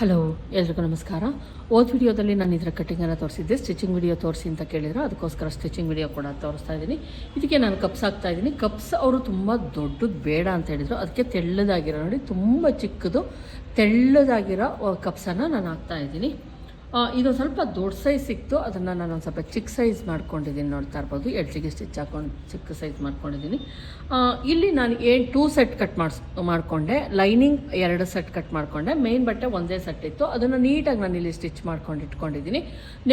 Hello, ಎಲ್ರಿಗೂ ನಮಸ್ಕಾರ. ಓದ್ ವಿಡಿಯೋದಲ್ಲಿ ನಾನು ಇದರ ಕಟ್ಟಿಂಗನ್ನು ತೋರಿಸಿದ್ದೆ. ಸ್ಟಿಚಿಂಗ್ ವಿಡಿಯೋ ತೋರಿಸಿ ಅಂತ ಕೇಳಿದ್ರು. ಅದಕ್ಕೋಸ್ಕರ ಸ್ಟಿಚಿಂಗ್ ವಿಡಿಯೋ ಕೂಡ ತೋರಿಸ್ತಾ ಇದ್ದೀನಿ ಇದಕ್ಕೆ ನಾನು ಕಪ್ಸ್ ಹಾಕ್ತಾ ಇದ್ದೀನಿ ಕಪ್ಸ್ ಅವರು ತುಂಬ ದೊಡ್ಡದು ಬೇಡ ಅಂತ ಹೇಳಿದರು. ಅದಕ್ಕೆ ತೆಳ್ಳದಾಗಿರೋ ನೋಡಿ, ತುಂಬ ಚಿಕ್ಕದು, ತೆಳ್ಳದಾಗಿರೋ ಕಪ್ಸನ್ನು ನಾನು ಹಾಕ್ತಾ ಇದ್ದೀನಿ ಆ, ಇದು ಸ್ವಲ್ಪ ದೊಡ್ಡ ಸೈಜ್ ಸಿಕ್ತು ಅದನ್ನು ನಾನು ಒಂದು ಸ್ವಲ್ಪ ಚಿಕ್ಕ ಸೈಜ್ ಮಾಡ್ಕೊಂಡಿದ್ದೀನಿ ನೋಡ್ತಾ ಇರ್ಬೋದು. ಎಡ್ಜಿಗೆ ಸ್ಟಿಚ್ ಹಾಕೊಂಡು ಚಿಕ್ಕ ಸೈಜ್ ಮಾಡ್ಕೊಂಡಿದ್ದೀನಿ. ಇಲ್ಲಿ ನಾನು ಏನು ಟೂ ಸೆಟ್ ಕಟ್ ಮಾಡಿಸ್ ಮಾಡಿಕೊಂಡೆ. ಲೈನಿಂಗ್ ಎರಡು ಸೆಟ್ ಕಟ್ ಮಾಡಿಕೊಂಡೆ. ಮೇನ್ ಬಟ್ಟೆ ಒಂದೇ ಸೆಟ್ ಇತ್ತು. ಅದನ್ನು ನೀಟಾಗಿ ನಾನು ಇಲ್ಲಿ ಸ್ಟಿಚ್ ಮಾಡ್ಕೊಂಡು ಇಟ್ಕೊಂಡಿದ್ದೀನಿ.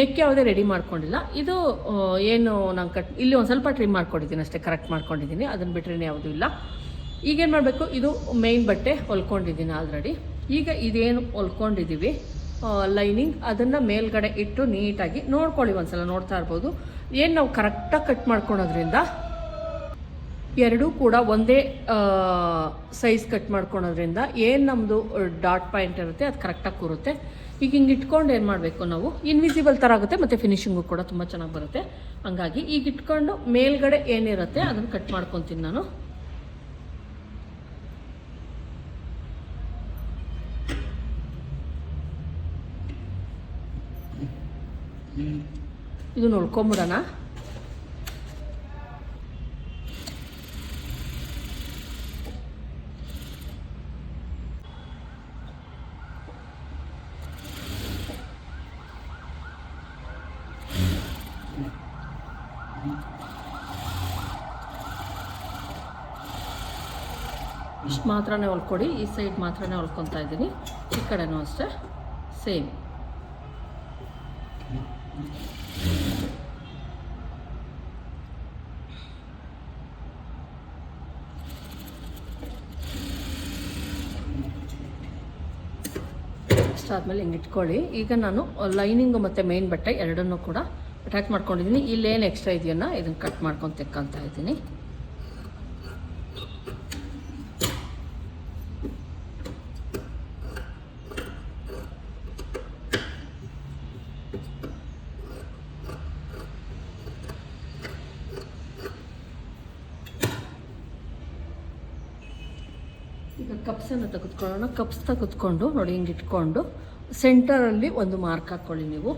ನೆಕ್ ಯಾವುದೇ ರೆಡಿ ಮಾಡ್ಕೊಂಡಿಲ್ಲ. ಇದು ಏನು ನಾನು ಕಟ್ ಇಲ್ಲಿ ಒಂದು ಸ್ವಲ್ಪ ಟ್ರಿಮ್ ಮಾಡ್ಕೊಂಡಿದ್ದೀನಿ ಅಷ್ಟೇ. ಕರೆಕ್ಟ್ ಮಾಡ್ಕೊಂಡಿದ್ದೀನಿ. ಅದನ್ನು ಬಿಟ್ಟರೆ ಯಾವುದೂ ಇಲ್ಲ. ಈಗೇನು ಮಾಡಬೇಕು? ಇದು ಮೇನ್ ಬಟ್ಟೆ ಹೊಲ್ಕೊಂಡಿದ್ದೀನಿ ಆಲ್ರೆಡಿ ಈಗ ಇದೇನು ಹೊಲ್ಕೊಂಡಿದ್ದೀವಿ ಲೈನಿಂಗ್ ಅದನ್ನು ಮೇಲ್ಗಡೆ ಇಟ್ಟು ನೀಟಾಗಿ ನೋಡ್ಕೊಳ್ಳಿ ಒಂದ್ಸಲ ನೋಡ್ತಾ ಇರ್ಬೋದು. ಏನು ನಾವು ಕರೆಕ್ಟಾಗಿ ಕಟ್ ಮಾಡ್ಕೊಳೋದ್ರಿಂದ? ಎರಡೂ ಕೂಡ ಒಂದೇ ಸೈಜ್ ಕಟ್ ಮಾಡ್ಕೊಳೋದ್ರಿಂದ ಏನು ನಮ್ಮದು ಡಾಟ್ ಪಾಯಿಂಟ್ ಇರುತ್ತೆ, ಅದು ಕರೆಕ್ಟಾಗಿ ಕೂರುತ್ತೆ. ಈಗ ಹಿಂಗೆ ಇಟ್ಕೊಂಡು ಏನು ಮಾಡಬೇಕು ನಾವು? ಇನ್ವಿಸಿಬಲ್ ಥರ ಆಗುತ್ತೆ, ಮತ್ತು ಫಿನಿಶಿಂಗು ಕೂಡ ತುಂಬ ಚೆನ್ನಾಗಿ ಬರುತ್ತೆ. ಹಂಗಾಗಿ ಈಗ ಇಟ್ಕೊಂಡು ಮೇಲ್ಗಡೆ ಏನಿರುತ್ತೆ, ಅದನ್ನು ಕಟ್ ಮಾಡ್ಕೊತೀನಿ ನಾನು. ಇದು ನೋಡ್ಕೊಂಬಿಡೋಣ ಇಷ್ಟು ಮಾತ್ರನೇ ಹೊಲ್ಕೊಡಿ ಈ ಸೈಡ್ ಮಾತ್ರನೇ ಹೊಲ್ಕೊತಾ ಇದ್ದೀನಿ. ಈ ಕಡೆನೂ ಅಷ್ಟೇ ಸೇಮ್ ಅಷ್ಟಾದ್ಮೇಲೆ ಹಿಂಗೆ ಇಟ್ಕೊಳ್ಳಿ. ಈಗ ನಾನು ಲೈನಿಂಗು ಮತ್ತು ಮೇನ್ ಬಟ್ಟೆ ಎರಡನ್ನೂ ಕೂಡ ಅಟ್ಯಾಚ್ ಮಾಡ್ಕೊಂಡಿದ್ದೀನಿ ಇಲ್ಲೇನು ಎಕ್ಸ್ಟ್ರಾ ಇದೆಯನ್ನ ಇದನ್ನು ಕಟ್ ಮಾಡ್ಕೊಂಡು ತೆಕ್ಕಂತ ಇದ್ದೀನಿ ಈಗ ಕಪ್ಸನ್ನು ತೆಗೆದುಕೊಳ್ಳೋಣ. ಕಪ್ಸ್ ತೆಗೆದುಕೊಂಡು, ನೋಡಿ ಹಿಂಗೆ ಇಟ್ಕೊಂಡು ಸೆಂಟರಲ್ಲಿ ಒಂದು ಮಾರ್ಕ್ ಹಾಕ್ಕೊಳ್ಳಿ ನೀವು.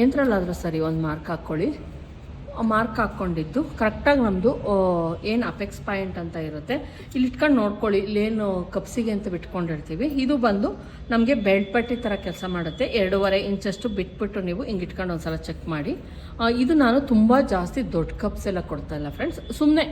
ಏನರಲ್ಲಾದರೂ ಸರಿ, ಒಂದು ಮಾರ್ಕ್ ಹಾಕ್ಕೊಳ್ಳಿ ಮಾರ್ಕ್ ಹಾಕ್ಕೊಂಡಿದ್ದು. ಕರೆಕ್ಟಾಗಿ ನಮ್ಮದು ಏನು ಅಪೆಕ್ಸ್ ಪಾಯಿಂಟ್ ಅಂತ ಇರುತ್ತೆ. ಇಲ್ಲಿ ಇಟ್ಕೊಂಡು ನೋಡ್ಕೊಳ್ಳಿ ಇಲ್ಲೇನು ಕಪ್ಸಿಗೆ ಅಂತ ಬಿಟ್ಕೊಂಡಿರ್ತೀವಿ. ಇದು ಬಂದು ನಮಗೆ ಬೆಲ್ಟ್ ಪಟ್ಟಿ ಥರ ಕೆಲಸ ಮಾಡುತ್ತೆ. ಎರಡೂವರೆ ಇಂಚಷ್ಟು ಬಿಟ್ಬಿಟ್ಟು ನೀವು ಹಿಂಗೆ ಇಟ್ಕೊಂಡು ಒಂದು ಸಲ ಚೆಕ್ ಮಾಡಿ ಇದು ನಾನು ತುಂಬ ಜಾಸ್ತಿ ದೊಡ್ಡ ಕಪ್ಸ್ ಎಲ್ಲ ಕೊಡ್ತಾ ಇಲ್ಲ ಫ್ರೆಂಡ್ಸ್ ಸುಮ್ಮನೆ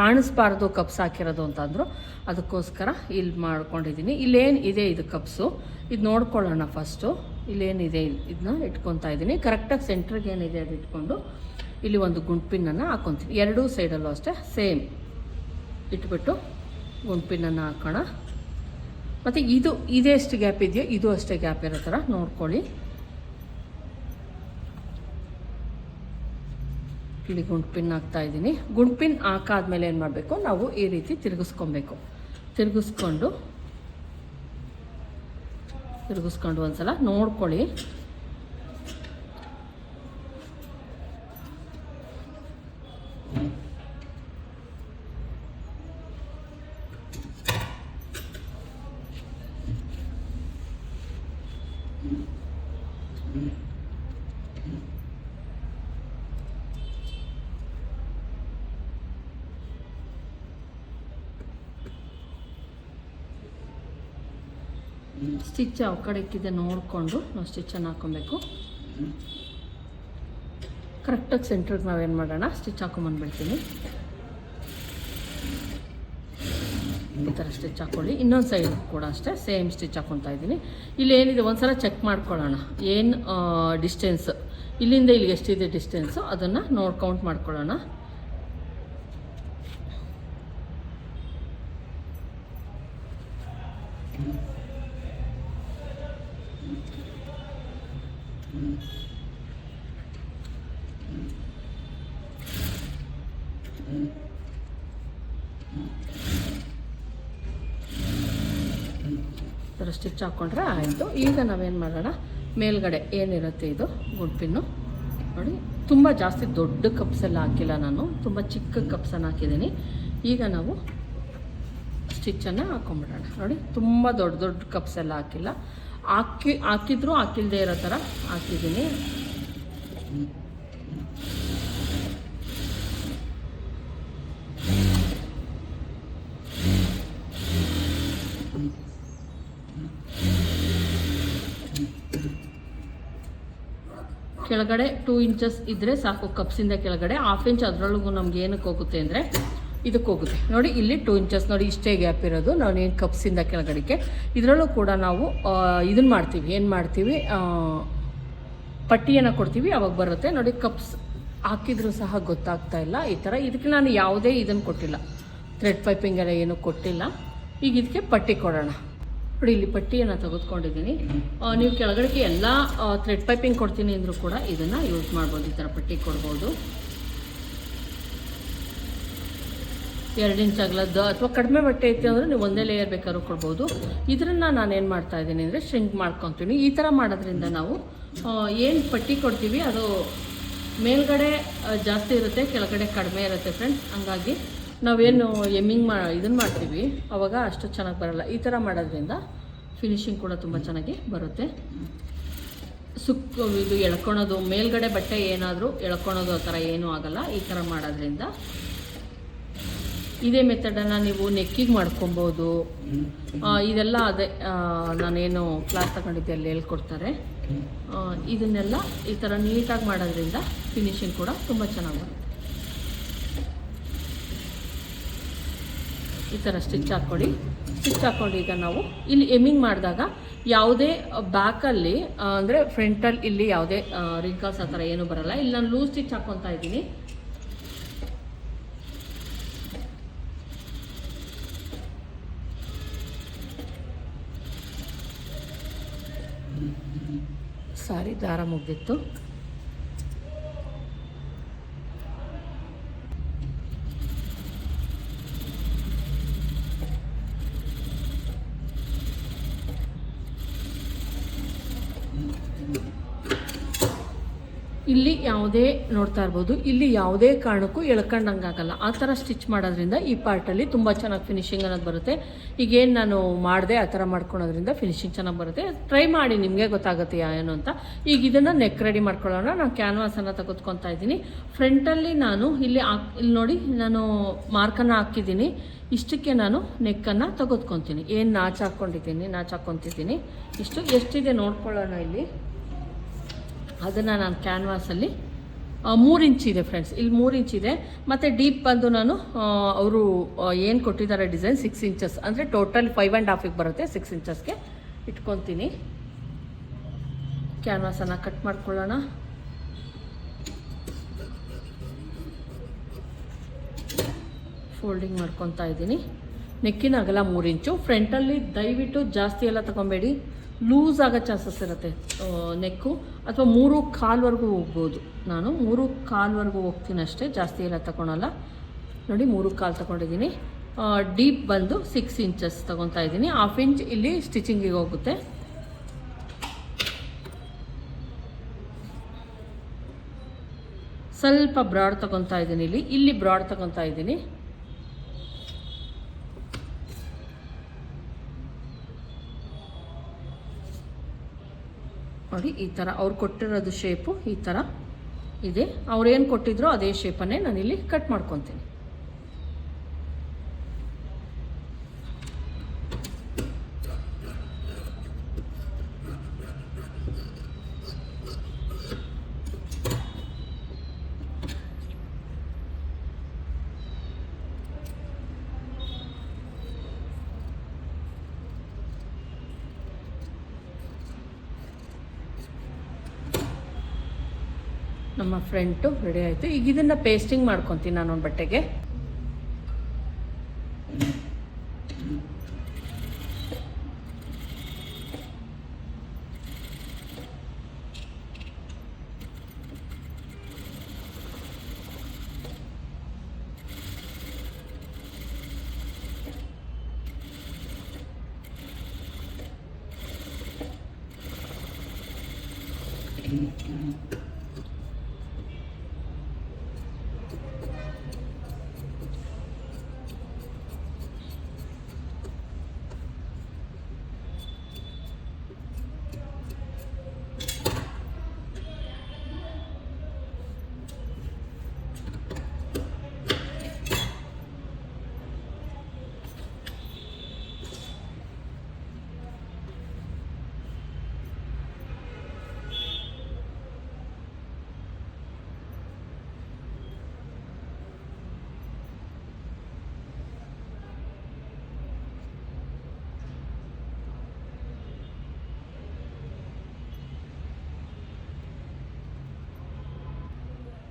ಕಾಣಿಸ್ಬಾರ್ದು ಕಪ್ಸ್ ಹಾಕಿರೋದು ಅಂತಂದರು ಅದಕ್ಕೋಸ್ಕರ ಇಲ್ಲಿ ಮಾಡ್ಕೊಂಡಿದ್ದೀನಿ ಇಲ್ಲೇನು ಇದೆ ಇದು ಕಪ್ಸು ಇದು ನೋಡ್ಕೊಳ್ಳೋಣ ಫಸ್ಟು ಇಲ್ಲೇನಿದೆ ಇಲ್ಲಿ ಇದನ್ನ ಇಟ್ಕೊತಾ ಇದ್ದೀನಿ ಕರೆಕ್ಟಾಗಿ ಸೆಂಟ್ರಿಗೆ ಏನಿದೆ ಅದು ಇಟ್ಕೊಂಡು ಇಲ್ಲಿ ಒಂದು ಗುಂಡ್ಪಿನ್ನನ್ನು ಹಾಕ್ಕೊತೀನಿ ಎರಡೂ ಸೈಡಲ್ಲೂ ಅಷ್ಟೇ ಸೇಮ್. ಇಟ್ಬಿಟ್ಟು ಗುಂಡ್ಪಿನ್ನನ್ನು ಹಾಕೋಣ. ಮತ್ತು ಇದು ಇದೇ ಎಷ್ಟು ಗ್ಯಾಪ್ ಇದೆಯೋ ಇದು ಅಷ್ಟೇ ಗ್ಯಾಪ್ ಇರೋ ಥರ ನೋಡ್ಕೊಳ್ಳಿ. ಇಲ್ಲಿ ಗುಂಡ್ಪಿನ್ ಹಾಕ್ತಾ ಇದ್ದೀನಿ. ಗುಂಡ್ಪಿನ್ ಹಾಕಾದ್ಮೇಲೆ ಏನು ಮಾಡಬೇಕು? ನಾವು ಈ ರೀತಿ ತಿರುಗಿಸ್ಕೊಬೇಕು. ತಿರುಗಿಸ್ಕೊಂಡು ತಿರುಗಿಸ್ಕೊಂಡು ಒಂದ್ಸಲ ನೋಡ್ಕೊಳ್ಳಿ. ಸ್ಟಿಚ್ ಯಾವ ಕಡೆ ಇಕ್ಕಿದೆ ನೋಡಿಕೊಂಡು ನಾವು ಸ್ಟಿಚ್ಚನ್ನು ಹಾಕೊಬೇಕು. ಕರೆಕ್ಟಾಗಿ ಸೆಂಟ್ರಿಗೆ ನಾವೇನು ಮಾಡೋಣ? ಸ್ಟಿಚ್ ಹಾಕೊಂಬಂದ್ಬಿಡ್ತೀನಿ ಈ ಥರ ಸ್ಟಿಚ್ ಹಾಕ್ಕೊಳ್ಳಿ ಇನ್ನೊಂದು ಸೈಡ್ ಕೂಡ ಅಷ್ಟೇ, ಸೇಮ್ ಸ್ಟಿಚ್ ಹಾಕ್ಕೊತಾ ಇದ್ದೀನಿ. ಇಲ್ಲಿ ಏನಿದೆ, ಒಂದ್ಸಲ ಚೆಕ್ ಮಾಡ್ಕೊಳ್ಳೋಣ. ಏನು ಡಿಸ್ಟೆನ್ಸ್ ಇಲ್ಲಿಂದ ಇಲ್ಲಿಗೆ ಎಷ್ಟಿದೆ ಡಿಸ್ಟೆನ್ಸು ಅದನ್ನು ನೋಡಿ ಕೌಂಟ್ ಮಾಡ್ಕೊಳ್ಳೋಣ ಥರ ಸ್ಟಿಚ್ ಹಾಕ್ಕೊಂಡ್ರೆ ಆಯಿತು. ಈಗ ನಾವೇನು ಮಾಡೋಣ? ಮೇಲ್ಗಡೆ ಏನಿರುತ್ತೆ ಇದು? ಗುಡ್ಪಿನ್ನು ನೋಡಿ, ತುಂಬ ಜಾಸ್ತಿ ದೊಡ್ಡ ಕಪ್ಸ್ ಎಲ್ಲ ಹಾಕಿಲ್ಲ ನಾನು. ತುಂಬ ಚಿಕ್ಕ ಕಪ್ಸನ್ನು ಹಾಕಿದ್ದೀನಿ. ಈಗ ನಾವು ಸ್ಟಿಚ್ಚನ್ನು ಹಾಕೊಂಬಿಡೋಣ. ನೋಡಿ, ತುಂಬ ದೊಡ್ಡ ದೊಡ್ಡ ಕಪ್ಸ್ ಹಾಕಿಲ್ಲ. ಹಾಕಿ, ಹಾಕಿದ್ರು ಹಾಕಿಲ್ಲದೆ ಇರೋ ಥರ ಹಾಕಿದ್ದೀನಿ. ಕೆಳಗಡೆ ಟೂ ಇಂಚಸ್ ಇದ್ದರೆ ಸಾಕು ಕಪ್ಸಿಂದ ಕೆಳಗಡೆ. ಹಾಫ್ ಇಂಚ್ ಅದರೊಳಗೂ ನಮ್ಗೆ ಏನಕ್ಕೆ ಹೋಗುತ್ತೆ ಅಂದರೆ ಇದಕ್ಕೆ ಹೋಗುತ್ತೆ. ನೋಡಿ, ಇಲ್ಲಿ ಟೂ ಇಂಚಸ್ ನೋಡಿ, ಇಷ್ಟೇ ಗ್ಯಾಪ್ ಇರೋದು. ನಾನು ಏನು ಕಪ್ಸಿಂದ ಕೆಳಗಡೆಗೆ. ಇದರಲ್ಲೂ ಕೂಡ ನಾವು ಇದನ್ನು ಮಾಡ್ತೀವಿ. ಏನು ಮಾಡ್ತೀವಿ? ಪಟ್ಟಿಯನ್ನು ಕೊಡ್ತೀವಿ. ಅವಾಗ ಬರುತ್ತೆ. ನೋಡಿ ಕಪ್ಸ್ ಹಾಕಿದ್ರೂ ಸಹ ಗೊತ್ತಾಗ್ತಾ ಇಲ್ಲ. ಈ ಥರ ಇದಕ್ಕೆ ನಾನು ಯಾವುದೇ ಇದನ್ನು ಕೊಟ್ಟಿಲ್ಲ. ಥ್ರೆಡ್ ಪೈಪಿಂಗ್ ಎಲ್ಲ ಏನೂ ಕೊಟ್ಟಿಲ್ಲ. ಈಗ ಇದಕ್ಕೆ ಪಟ್ಟಿ ಕೊಡೋಣ. ನೋಡಿ ಇಲ್ಲಿ ಪಟ್ಟಿಯನ್ನು ತೆಗೆದುಕೊಂಡಿದ್ದೀನಿ. ನೀವು ಕೆಳಗಡೆಗೆ ಎಲ್ಲ ಥ್ರೆಡ್ ಪೈಪಿಂಗ್ ಕೊಡ್ತೀನಿ ಅಂದರೂ ಕೂಡ ಇದನ್ನು ಯೂಸ್ ಮಾಡ್ಬೋದು, ಈ ಥರ ಪಟ್ಟಿ ಕೊಡ್ಬೋದು. ಎರಡು ಇಂಚ್ ಅಗಲದ್ದು ಅಥವಾ ಕಡಿಮೆ ಬಟ್ಟೆ ಐತೆ ಅಂದರೆ ನೀವು ಒಂದೇ ಲೇಯರ್ ಬೇಕಾದ್ರೂ ಕೊಡ್ಬೋದು. ಇದನ್ನು ನಾನು ಏನು ಮಾಡ್ತಾ ಇದ್ದೀನಿ ಅಂದರೆ ಶ್ರಿಂಕ್ ಮಾಡ್ಕೊತೀನಿ. ಈ ಥರ ಮಾಡೋದ್ರಿಂದ ನಾವು ಏನು ಪಟ್ಟಿ ಕೊಡ್ತೀವಿ ಅದು ಮೇಲ್ಗಡೆ ಜಾಸ್ತಿ ಇರುತ್ತೆ, ಕೆಳಗಡೆ ಕಡಿಮೆ ಇರುತ್ತೆ ಫ್ರೆಂಡ್ಸ್ ಹಂಗಾಗಿ ನಾವೇನು ಎಮ್ಮಿಂಗ್ ಮಾ ಇದನ್ನು ಮಾಡ್ತೀವಿ. ಅವಾಗ ಅಷ್ಟು ಚೆನ್ನಾಗಿ ಬರಲ್ಲ. ಈ ಥರ ಮಾಡೋದ್ರಿಂದ ಫಿನಿಶಿಂಗ್ ಕೂಡ ತುಂಬ ಚೆನ್ನಾಗಿ ಬರುತ್ತೆ. ಸುಕ್, ಇದು ಎಳ್ಕೊಳೋದು, ಮೇಲ್ಗಡೆ ಬಟ್ಟೆ ಏನಾದರೂ ಎಳ್ಕೊಳೋದು ಆ ಥರ ಏನೂ ಆಗಲ್ಲ. ಈ ಥರ ಮಾಡೋದ್ರಿಂದ ಇದೇ ಮೆಥಡನ್ನು ನೀವು ನೆಕ್ಕಿಗೆ ಮಾಡ್ಕೊಬೋದು. ಇದೆಲ್ಲ ಅದೇ ನಾನೇನು ಕ್ಲಾಸ್ ತಗೊಂಡಿದ್ದೆ ಅಲ್ಲಿ ಹೇಳ್ಕೊಡ್ತಾರೆ. ಇದನ್ನೆಲ್ಲ ಈ ಥರ ನೀಟಾಗಿ ಮಾಡೋದ್ರಿಂದ ಫಿನಿಶಿಂಗ್ ಕೂಡ ತುಂಬ ಚೆನ್ನಾಗಿ ಬರುತ್ತೆ. ಈ ಥರ ಸ್ಟಿಚ್ ಹಾಕ್ಕೊಳ್ಳಿ. ಸ್ಟಿಚ್ ಹಾಕ್ಕೊಂಡು ಈಗ ನಾವು ಇಲ್ಲಿ ಎಮ್ಮಿಂಗ್ ಮಾಡಿದಾಗ ಯಾವುದೇ ಬ್ಯಾಕಲ್ಲಿ ಅಂದರೆ ಫ್ರಂಟಲ್ಲಿ ಇಲ್ಲಿ ಯಾವುದೇ ರಿಂಕಲ್ಸ್ ಆ ಥರ ಏನೂ ಬರಲ್ಲ. ಇಲ್ಲಿ ನಾನು ಲೂಸ್ ಸ್ಟಿಚ್ ಹಾಕ್ಕೊತಾ ಇದ್ದೀನಿ. ಸಾರಿ ದಾರ ಮುಗ್ದಿತ್ತು ಇಲ್ಲಿ ಯಾವುದೇ ನೋಡ್ತಾ ಇರ್ಬೋದು. ಇಲ್ಲಿ ಯಾವುದೇ ಕಾರಣಕ್ಕೂ ಎಳ್ಕೊಂಡಂಗಾಗಲ್ಲ. ಆ ಥರ ಸ್ಟಿಚ್ ಮಾಡೋದ್ರಿಂದ ಈ ಪಾರ್ಟಲ್ಲಿ ತುಂಬ ಚೆನ್ನಾಗಿ ಫಿನಿಶಿಂಗ್ ಅನ್ನೋದು ಬರುತ್ತೆ. ಈಗೇನು ನಾನು ಮಾಡಿದೆ, ಆ ಥರ ಮಾಡ್ಕೊಳೋದ್ರಿಂದ ಫಿನಿಶಿಂಗ್ ಚೆನ್ನಾಗಿ ಬರುತ್ತೆ. ಟ್ರೈ ಮಾಡಿ, ನಿಮಗೆ ಗೊತ್ತಾಗುತ್ತೆ ಏನು ಅಂತ. ಈಗ ಇದನ್ನು ನೆಕ್ ರೆಡಿ ಮಾಡ್ಕೊಳ್ಳೋಣ. ನಾನು ಕ್ಯಾನ್ವಾಸನ್ನು ತೆಗೆದುಕೊತಾ ಇದ್ದೀನಿ. ಫ್ರಂಟಲ್ಲಿ ನಾನು ಇಲ್ಲಿ ಹಾಕ್, ಇಲ್ಲಿ ನೋಡಿ, ನಾನು ಮಾರ್ಕನ್ನು ಹಾಕಿದ್ದೀನಿ. ಇಷ್ಟಕ್ಕೆ ನಾನು ನೆಕ್ಕನ್ನು ತೆಗೆದುಕೊತೀನಿ. ಏನು ನಾಚು ಹಾಕ್ಕೊಂಡಿದ್ದೀನಿ, ನಾಚು ಹಾಕ್ಕೊತಿದ್ದೀನಿ. ಇಷ್ಟು, ಎಷ್ಟಿದೆ ನೋಡ್ಕೊಳ್ಳೋಣ ಇಲ್ಲಿ. ಅದನ್ನು ನಾನು ಕ್ಯಾನ್ವಾಸಲ್ಲಿ ಮೂರು ಇಂಚ್ ಇದೆ ಫ್ರೆಂಡ್ಸ್ ಇಲ್ಲಿ ಮೂರು ಇಂಚ್ ಇದೆ. ಮತ್ತು ಡೀಪ್ ಬಂದು ನಾನು ಅವರು ಏನು ಕೊಟ್ಟಿದ್ದಾರೆ ಡಿಸೈನ್ ಸಿಕ್ಸ್ ಇಂಚಸ್ ಅಂದರೆ ಟೋಟಲ್ ಫೈವ್ ಆ್ಯಂಡ್ ಹಾಫಿಗೆ ಬರುತ್ತೆ ಸಿಕ್ಸ್ ಇಂಚಸ್ಗೆ ಇಟ್ಕೊತೀನಿ. ಕ್ಯಾನ್ವಾಸನ್ನು ಕಟ್ ಮಾಡ್ಕೊಳ್ಳೋಣ. ಫೋಲ್ಡಿಂಗ್ ಮಾಡ್ಕೊತಾ ಇದ್ದೀನಿ. ನೆಕ್ಕಿನ ಅಗಲ ಮೂರು ಇಂಚು ಫ್ರಂಟಲ್ಲಿ ದಯವಿಟ್ಟು ಜಾಸ್ತಿ ಎಲ್ಲ ತಗೊಬೇಡಿ. ಲೂಸ್ ಆಗೋ ಚಾನ್ಸಸ್ ಇರುತ್ತೆ ನೆಕ್ಕು. ಅಥವಾ ಮೂರು ಕಾಲ್ವರೆಗೂ ಹೋಗ್ಬೋದು. ನಾನು ಮೂರು ಕಾಲ್ವರೆಗೂ ಹೋಗ್ತೀನಿ ಅಷ್ಟೇ, ಜಾಸ್ತಿ ಎಲ್ಲ ತಗೊಳಲ್ಲ. ನೋಡಿ, ಮೂರು ಕಾಲು ತಗೊಂಡಿದ್ದೀನಿ. ಡೀಪ್ ಬಂದು ಸಿಕ್ಸ್ ಇಂಚಸ್ ತಗೊತಾ ಇದ್ದೀನಿ. ಹಾಫ್ ಇಂಚ್ ಇಲ್ಲಿ ಸ್ಟಿಚಿಂಗಿಗೆ ಹೋಗುತ್ತೆ. ಸ್ವಲ್ಪ ಬ್ರಾಡ್ ತಗೊತಾ ಇದ್ದೀನಿ ಇಲ್ಲಿ. ಇಲ್ಲಿ ಬ್ರಾಡ್ ತಗೊತಾ ಇದ್ದೀನಿ. ನೋಡಿ, ಈ ಥರ ಅವ್ರು ಕೊಟ್ಟಿರೋದು ಶೇಪು ಈ ಥರ ಇದೆ. ಅವ್ರು ಏನು ಕೊಟ್ಟಿದ್ರೋ ಅದೇ ಶೇಪನ್ನೇ ನಾನಿಲ್ಲಿ ಕಟ್ ಮಾಡ್ಕೊತೀನಿ. ನಮ್ಮ ಫ್ರೆಂಟು ರೆಡಿ ಆಯಿತು. ಈಗ ಇದನ್ನು ಪೇಸ್ಟಿಂಗ್ ಮಾಡ್ಕೊತೀನಿ ನಾನು ಒಂದು ಬಟ್ಟೆಗೆ.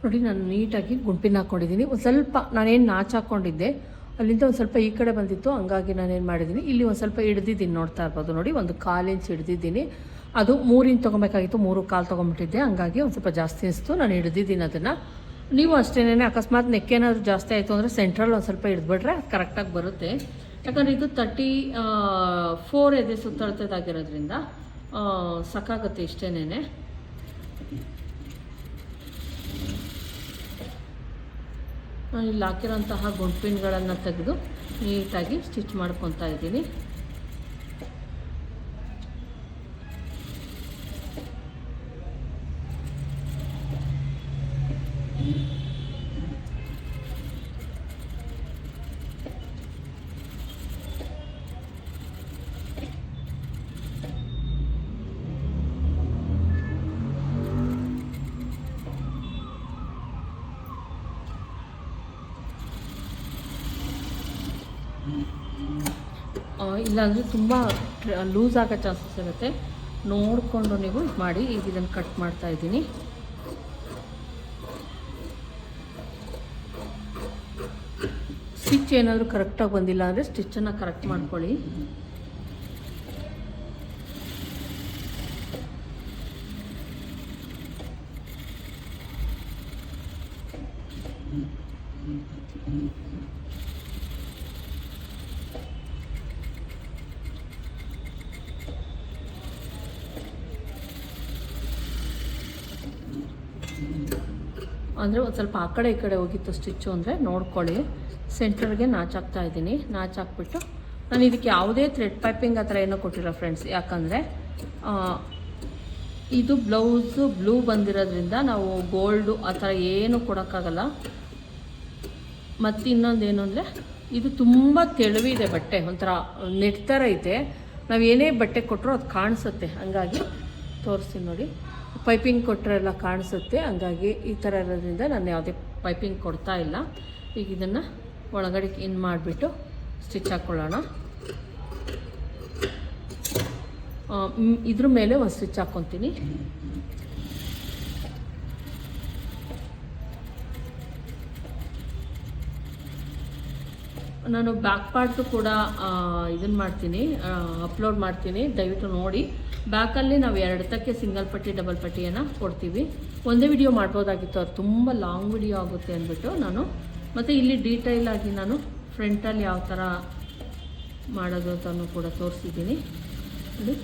ನೋಡಿ, ನಾನು ನೀಟಾಗಿ ಗುಂಪಿನ ಹಾಕ್ಕೊಂಡಿದ್ದೀನಿ ಒಂದು ಸ್ವಲ್ಪ ನಾನೇನು ನಾಚ ಹಾಕ್ಕೊಂಡಿದ್ದೆ ಅಲ್ಲಿಂದ ಒಂದು ಸ್ವಲ್ಪ ಈ ಕಡೆ ಬಂದಿತ್ತು, ಹಂಗಾಗಿ ನಾನೇನು ಮಾಡಿದ್ದೀನಿ. ಇಲ್ಲಿ ಒಂದು ಸ್ವಲ್ಪ ಹಿಡ್ದಿದ್ದೀನಿ ನೋಡ್ತಾ ಇರ್ಬೋದು ನೋಡಿ, ಒಂದು ಕಾಲು ಇಂಚ್ ಹಿಡ್ದಿದ್ದೀನಿ. ಅದು ಮೂರು ಇಂಚ್ ತೊಗೊಬೇಕಾಗಿತ್ತು, ಮೂರು ಕಾಲು ತೊಗೊಂಬಿಟ್ಟಿದ್ದೆ ಹಂಗಾಗಿ ಒಂದು ಸ್ವಲ್ಪ ಜಾಸ್ತಿ ಅನಿಸ್ತು, ನಾನು ಹಿಡ್ದಿದ್ದೀನಿ ಅದನ್ನು. ನೀವು ಅಷ್ಟೇನೇ ಅಕಸ್ಮಾತ್ ನೆಕ್ಕೇನಾದರೂ ಜಾಸ್ತಿ ಆಯಿತು ಅಂದರೆ ಸೆಂಟ್ರಲ್ ಒಂದು ಸ್ವಲ್ಪ ಹಿಡಿದ್ಬಿಟ್ರೆ ಕರೆಕ್ಟಾಗಿ ಬರುತ್ತೆ. ಯಾಕಂದರೆ ಇದು ತರ್ಟಿ ಫೋರ್ ಎದೆ ಸುತ್ತಳತೆದಾಗಿರೋದ್ರಿಂದ ಸಾಕಾಗುತ್ತೆ ಇಷ್ಟೇನೆ ಇಲ್ಲಿ ಹಾಕಿರೋಂತಹ ಗುಂಪಿನ್ಗಳನ್ನು ತೆಗೆದು ನೀಟಾಗಿ ಸ್ಟಿಚ್ ಮಾಡ್ಕೊತಾ ಇದ್ದೀನಿ. ಇಲ್ಲಾಂದರೆ ತುಂಬ ಲೂಸ್ ಆಗೋ ಚಾನ್ಸಸ್ ಇರುತ್ತೆ. ನೋಡಿಕೊಂಡು ನೀವು ಇದು ಮಾಡಿ, ಈಗ ಇದನ್ನು ಕಟ್ ಮಾಡ್ತಾ ಇದ್ದೀನಿ. ಸ್ಟಿಚ್ ಏನಾದರೂ ಕರೆಕ್ಟಾಗಿ ಬಂದಿಲ್ಲ ಅಂದರೆ ಸ್ಟಿಚ್ಚನ್ನು ಕರೆಕ್ಟ್ ಮಾಡ್ಕೊಳ್ಳಿ. ಅಂದರೆ ಒಂದು ಸ್ವಲ್ಪ ಆ ಕಡೆ ಈ ಕಡೆ ಹೋಗಿತ್ತು ಸ್ಟಿಚ್ಚು ಅಂದರೆ ನೋಡ್ಕೊಳ್ಳಿ. ಸೆಂಟ್ರಲ್ಗೆ ನಾಚಾಕ್ತಾ ಇದ್ದೀನಿ. ನಾಚಾಕ್ಬಿಟ್ಟು ನಾನು ಇದಕ್ಕೆ ಯಾವುದೇ ಥ್ರೆಡ್ ಪೈಪಿಂಗ್ ಆ ಥರ ಏನೂ ಕೊಟ್ಟಿಲ್ಲ ಫ್ರೆಂಡ್ಸ್ ಯಾಕಂದರೆ ಇದು ಬ್ಲೌಸು ಬ್ಲೂ ಬಂದಿರೋದ್ರಿಂದ ನಾವು ಗೋಲ್ಡು ಆ ಥರ ಏನೂ ಕೊಡೋಕ್ಕಾಗಲ್ಲ. ಮತ್ತು ಇನ್ನೊಂದು ಏನು ಅಂದರೆ, ಇದು ತುಂಬ ತೆಳುವಿದೆ ಬಟ್ಟೆ. ಒಂಥರ ನೆಟ್ ಥರ ಐತೆ. ನಾವು ಏನೇ ಬಟ್ಟೆ ಕೊಟ್ಟರು ಅದು ಕಾಣಿಸುತ್ತೆ. ಹಾಗಾಗಿ ತೋರಿಸ್ತೀನಿ ನೋಡಿ. ಪೈಪಿಂಗ್ ಕೊಟ್ಟರೆಲ್ಲ ಕಾಣಿಸುತ್ತೆ. ಹಂಗಾಗಿ ಈ ಥರ ಇರೋದ್ರಿಂದ ನಾನು ಯಾವುದೇ ಪೈಪಿಂಗ್ ಕೊಡ್ತಾ ಇಲ್ಲ. ಈಗ ಇದನ್ನು ಒಳಗಡೆ ಇನ್ ಮಾಡಿಬಿಟ್ಟು ಸ್ಟಿಚ್ ಹಾಕ್ಕೊಳ್ಳೋಣ ಇದ್ರ ಮೇಲೆ ಒಂದು ಸ್ಟಿಚ್ ಹಾಕ್ಕೊತೀನಿ ನಾನು ಬ್ಯಾಕ್ ಪಾರ್ಟ್ ಕೂಡ ಇದನ್ನು ಮಾಡ್ತೀನಿ ಅಪ್ಲೋಡ್ ಮಾಡ್ತೀನಿ. ದಯವಿಟ್ಟು ನೋಡಿ. ಬ್ಯಾಕಲ್ಲಿ ನಾವು ಎರಡು ತಕ್ಕೆ ಸಿಂಗಲ್ ಪಟ್ಟಿ, ಡಬಲ್ ಪಟ್ಟಿಯನ್ನು ಕೊಡ್ತೀವಿ. ಒಂದೇ ವಿಡಿಯೋ ಮಾಡ್ಬೋದಾಗಿತ್ತು. ಅದು ತುಂಬ ಲಾಂಗ್ ವಿಡಿಯೋ ಆಗುತ್ತೆ ಅಂದ್ಬಿಟ್ಟು ನಾನು. ಮತ್ತು ಇಲ್ಲಿ ಡೀಟೈಲ್ ಆಗಿ ನಾನು ಫ್ರಂಟಲ್ಲಿ ಯಾವ ಥರ ಮಾಡೋದು ಅಂತಲೂ ಕೂಡ ತೋರಿಸಿದ್ದೀನಿ. ನೋಡಿ,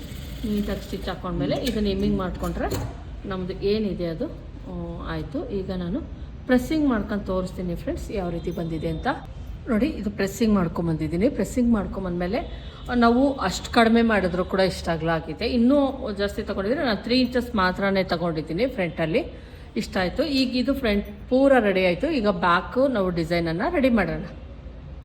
ನೀಟಾಗಿ ಸ್ಟಿಚ್ ಹಾಕೊಂಡ್ಮೇಲೆ ಇದನ್ನು ಎಮ್ಮಿಂಗ್ ಮಾಡಿಕೊಂಡ್ರೆ ನಮ್ಮದು ಏನಿದೆ ಅದು? ಆಯಿತು. ಈಗ ನಾನು ಪ್ರೆಸ್ಸಿಂಗ್ ಮಾಡ್ಕೊಂಡು ತೋರಿಸ್ತೀನಿ ಫ್ರೆಂಡ್ಸ್ ಯಾವ ರೀತಿ ಬಂದಿದೆ ಅಂತ. ನೋಡಿ, ಇದು ಪ್ರೆಸ್ಸಿಂಗ್ ಮಾಡ್ಕೊಂಬಂದಿದ್ದೀನಿ. ಪ್ರೆಸ್ಸಿಂಗ್ ಮಾಡ್ಕೊಂಬಂದಮೇಲೆ, ನಾವು ಅಷ್ಟು ಕಡಿಮೆ ಮಾಡಿದ್ರು ಕೂಡ ಇಷ್ಟ ಆಗಿದೆ. ಇನ್ನೂ ಜಾಸ್ತಿ ತೊಗೊಂಡಿದ್ರೆ ನಾನು ತ್ರೀ ಇಂಚಸ್ ಮಾತ್ರನೇ ತೊಗೊಂಡಿದ್ದೀನಿ ಫ್ರಂಟಲ್ಲಿ. ಇಷ್ಟ ಆಯಿತು. ಈಗ ಇದು ಫ್ರಂಟ್ ಪೂರ ರೆಡಿ ಆಯಿತು. ಈಗ ಬ್ಯಾಕು ನಾವು ಡಿಸೈನನ್ನು ರೆಡಿ ಮಾಡೋಣ.